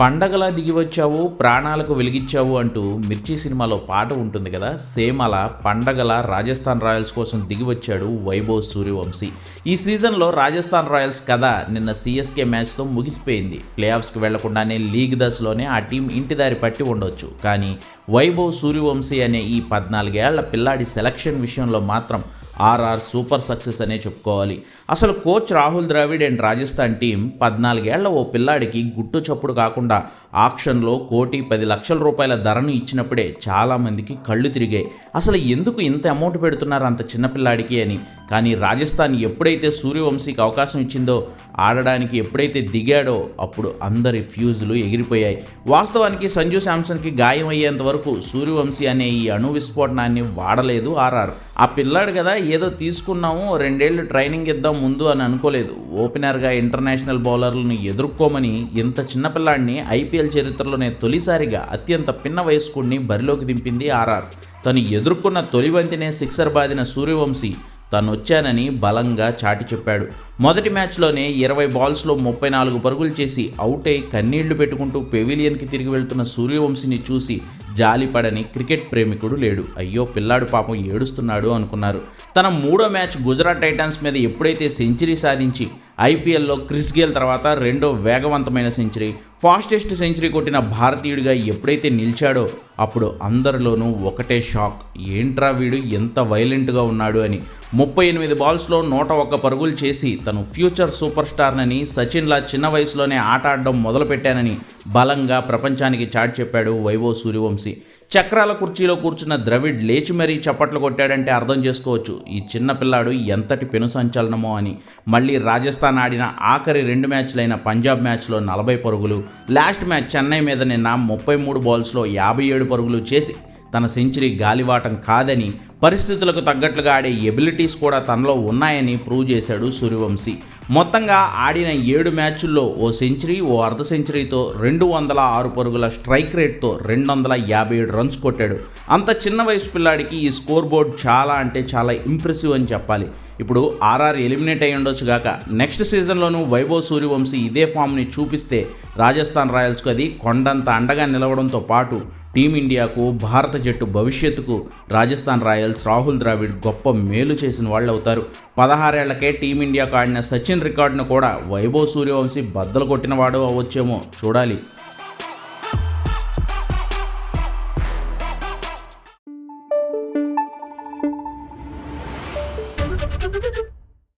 పండగలా దిగివచ్చావు ప్రాణాలకు వెలిగించావు అంటూ మిర్చి సినిమాలో పాట ఉంటుంది కదా? సేమ్ అలా పండగల రాజస్థాన్ రాయల్స్ కోసం దిగివచ్చాడు వైభవ్ సూర్యవంశీ. ఈ సీజన్లో రాజస్థాన్ రాయల్స్ కథ నిన్న సిఎస్కే మ్యాచ్తో ముగిసిపోయింది. ప్లే ఆఫ్స్కి వెళ్ళకుండానే లీగ్ దశలోనే ఆ టీం ఇంటిదారి పట్టి ఉండొచ్చు. కానీ వైభవ్ సూర్యవంశీ అనే ఈ పద్నాలుగేళ్ళ పిల్లాడి సెలక్షన్ విషయంలో మాత్రం ఆర్ఆర్ సూపర్ సక్సెస్ అనే చెప్పుకోవాలి. అసలు coach Rahul Dravid and Rajasthan team పద్నాలుగేళ్ళ ఓ పిల్లాడికి గుట్టు చప్పుడు కాకుండా ఆక్షన్లో కోటి పది లక్షల రూపాయల ధరను ఇచ్చినప్పుడే చాలామందికి కళ్ళు తిరిగాయి. అసలు ఎందుకు ఇంత అమౌంట్ పెడుతున్నారు అంత చిన్న పిల్లాడికి అని కానీ రాజస్థాన్ ఎప్పుడైతే సూర్యవంశీకి అవకాశం ఇచ్చిందో ఆడడానికి ఎప్పుడైతే దిగాడో అప్పుడు అందరి ఫ్యూజులు ఎగిరిపోయాయి. వాస్తవానికి సంజు శాంసన్కి గాయం అయ్యేంత వరకు సూర్యవంశీ అనే ఈ అణు విస్ఫోటనాన్ని వాడలేదు ఆర్ఆర్. ఆ పిల్లాడు కదా ఏదో తీసుకున్నాము రెండేళ్ళు ట్రైనింగ్ ఇద్దాం ముందు అని అనుకోలేదు. ఓపెనర్గా ఇంటర్నేషనల్ బౌలర్లను ఎదుర్కోమని ఇంత చిన్నపిల్లాడిని ఐపీఎల్ చరిత్రలోనే తొలిసారిగా అత్యంత పిన్న వయస్కుడిని బరిలోకి దింపింది ఆర్ఆర్. తను ఎదుర్కొన్న తొలివంతినే సిక్సర్ బాదిన సూర్యవంశీ తను వచ్చానని బలంగా చాటి చెప్పాడు. మొదటి మ్యాచ్లోనే ఇరవై బాల్స్లో ముప్పై నాలుగు పరుగులు చేసి అవుట్ అయి కన్నీళ్ళు పెట్టుకుంటూ పెవిలియన్కి తిరిగి వెళ్తున్న సూర్యవంశిని చూసి జాలిపడని క్రికెట్ ప్రేమికుడు లేడు. అయ్యో పిల్లాడు పాపం ఏడుస్తున్నాడు అనుకున్నారు. తన మూడో మ్యాచ్ గుజరాత్ టైటాన్స్ మీద ఎప్పుడైతే సెంచరీ సాధించి ఐపీఎల్లో క్రిస్ గేల్ తర్వాత రెండో వేగవంతమైన సెంచరీ ఫాస్టెస్ట్ సెంచరీ కొట్టిన భారతీయుడిగా ఎప్పుడైతే నిలిచాడో అప్పుడు అందరిలోనూ ఒకటే షాక్. ఏంట్రా వీడు ఎంత వైలెంట్గా ఉన్నాడు అని. ముప్పై ఎనిమిది బాల్స్లో నూట ఒక్క పరుగులు చేసి తను ఫ్యూచర్ సూపర్ స్టార్నని సచిన్లా చిన్న వయసులోనే ఆట ఆడడం మొదలుపెట్టానని బలంగా ప్రపంచానికి చాటి చెప్పాడు వైవో సూర్యవంశీ. చక్రాల కుర్చీలో కూర్చున్న ద్రవిడ్ లేచి మరీ చప్పట్లు కొట్టాడంటే అర్థం చేసుకోవచ్చు. ఈ చిన్నపిల్లాడు ఎంతటి పెను సంచలనమో అని. మళ్ళీ రాజస్థాన్ ఆడిన ఆఖరి రెండు మ్యాచ్లైన పంజాబ్ మ్యాచ్లో నలభై పరుగులు లాస్ట్ మ్యాచ్ చెన్నై మీద నిన్న ముప్పై మూడు బాల్స్లో యాభై ఏడు పరుగులు చేసి తన సెంచరీ గాలివాటం కాదని పరిస్థితులకు తగ్గట్లుగా ఆడే ఎబిలిటీస్ కూడా తనలో ఉన్నాయని ప్రూవ్ చేశాడు సూర్యవంశీ. మొత్తంగా ఆడిన ఏడు మ్యాచ్ల్లో ఓ సెంచరీ ఓ అర్ధ సెంచరీతో రెండు వందల ఆరు పరుగుల స్ట్రైక్ రేట్తో రెండు వందల యాభై ఏడు రన్స్ కొట్టాడు. అంత చిన్న వయసు పిల్లాడికి ఈ స్కోర్ బోర్డ్ చాలా అంటే చాలా ఇంప్రెసివ్ అని చెప్పాలి. ఇప్పుడు ఆర్ఆర్ ఎలిమినేట్ అయి ఉండొచ్చు గాక. నెక్స్ట్ సీజన్లోనూ వైభవ్ సూర్యవంశీ ఇదే ఫామ్ని చూపిస్తే రాజస్థాన్ రాయల్స్కు అది కొండంత అండగా నిలవడంతో పాటు టీమిండియాకు భారత జట్టు భవిష్యత్తుకు రాజస్థాన్ రాయల్స్ రాయల్స్ రాహుల్ ద్రావిడ్ గొప్ప మేలు చేసిన వాళ్ళు అవుతారు పదహారేళ్ళకే టీమిండియాకు ఆడిన సచిన్ రికార్డును కూడా వైభవ్ సూర్యవంశీ బద్దలు కొట్టినవాడు అవ్వచ్చేమో చూడాలి.